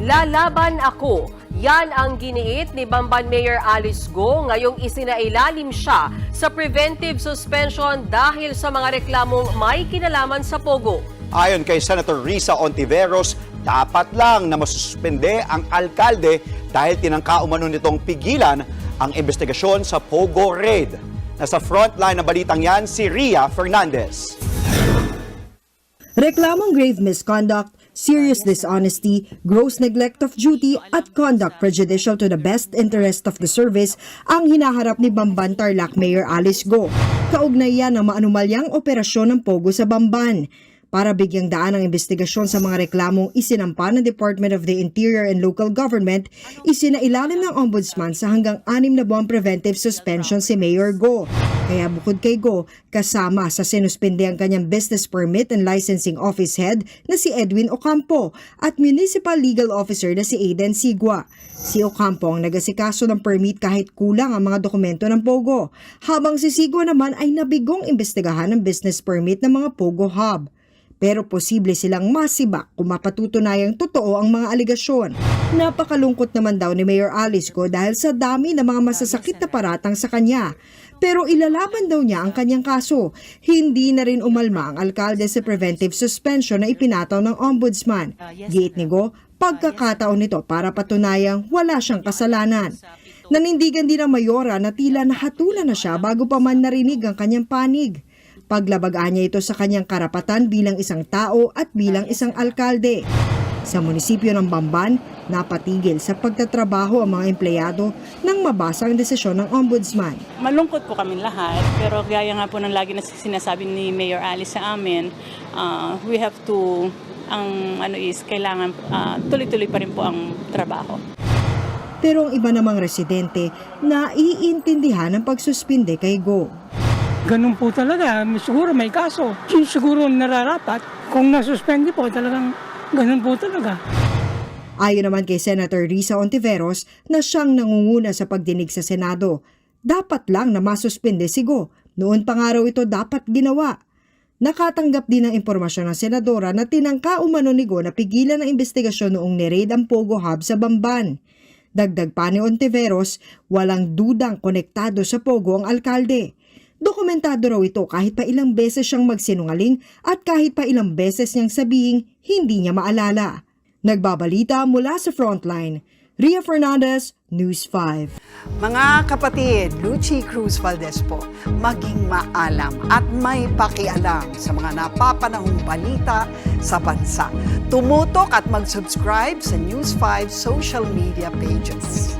Lalaban ako. Yan ang giniit ni Bamban Mayor Alice Go ngayong isinailalim siya sa preventive suspension dahil sa mga reklamong may kinalaman sa Pogo. Ayon kay Senator Risa Ontiveros, dapat lang na masuspende ang alkalde dahil tinangka umano nitong pigilan ang investigasyon sa Pogo Raid. Nasa frontline ng balitang yan si Ria Fernandez. Reklamong grave misconduct, serious dishonesty, gross neglect of duty at conduct prejudicial to the best interest of the service ang hinaharap ni Bamban Tarlac Mayor Alice Go. Kaugnay yan ng maanumalyang operasyon ng Pogo sa Bamban. Para bigyang daan ang investigasyon sa mga reklamong isinampa ng Department of the Interior and Local Government, isinailalim ng Ombudsman sa hanggang anim na buwang preventive suspension si Mayor Go. Kaya bukod kay Go, kasama sa sinuspende ang kanyang business permit and licensing office head na si Edwin Ocampo at municipal legal officer na si Aiden Sigua. Si Ocampo ang nagasikaso ng permit kahit kulang ang mga dokumento ng Pogo, habang si Sigua naman ay nabigong imbestigahan ng business permit ng mga Pogo Hub. Pero posible silang masibak kung mapatutunayang totoo ang mga aligasyon. Napakalungkot naman daw ni Mayor Alice ko dahil sa dami ng mga masasakit na paratang sa kanya. Pero ilalaban daw niya ang kanyang kaso. Hindi na rin umalma ang alkalde sa preventive suspension na ipinataw ng ombudsman. Giit ni Go, pagkakataon nito para patunayang wala siyang kasalanan. Nanindigan din ang mayora na tila nahatulan na siya bago pa man narinig ang kanyang panig. Paglabagaan niya ito sa kanyang karapatan bilang isang tao at bilang isang alkalde. Sa munisipyo ng Bamban, napatigil sa pagtatrabaho ang mga empleyado nang mabasa ang desisyon ng ombudsman. Malungkot po kami lahat, pero gaya nga po ng lagi na sinasabi ni Mayor Alice sa amin, uh, we have to, ang ano is, kailangan uh, tuloy-tuloy pa rin po ang trabaho. Pero ang iba namang residente na iintindihan ang pagsuspinde kay Go. Ganun po talaga. Siguro may kaso. Yun siguro nararapat. Kung nasuspende po, talagang ganun po talaga. Ayon naman kay Senator Risa Ontiveros na siyang nangunguna sa pagdinig sa Senado, dapat lang na masuspende si Go. Noon pa nga raw ito dapat ginawa. Nakatanggap din ng impormasyon ng senadora na tinangka umano ni Go na pigilan ang investigasyon noong niraid ang Pogo Hub sa Bamban. Dagdag pa ni Ontiveros, walang dudang konektado sa Pogo ang alkalde. Dokumentado raw ito kahit pa ilang beses siyang magsinungaling at kahit pa ilang beses niyang sabihing hindi niya maalala. Nagbabalita mula sa Frontline, Ria Fernandez, News 5. Mga kapatid, Lucy Cruz Valdez po, maging maalam at may pakialam sa mga napapanahong balita sa bansa. Tumutok at mag-subscribe sa News 5 social media pages.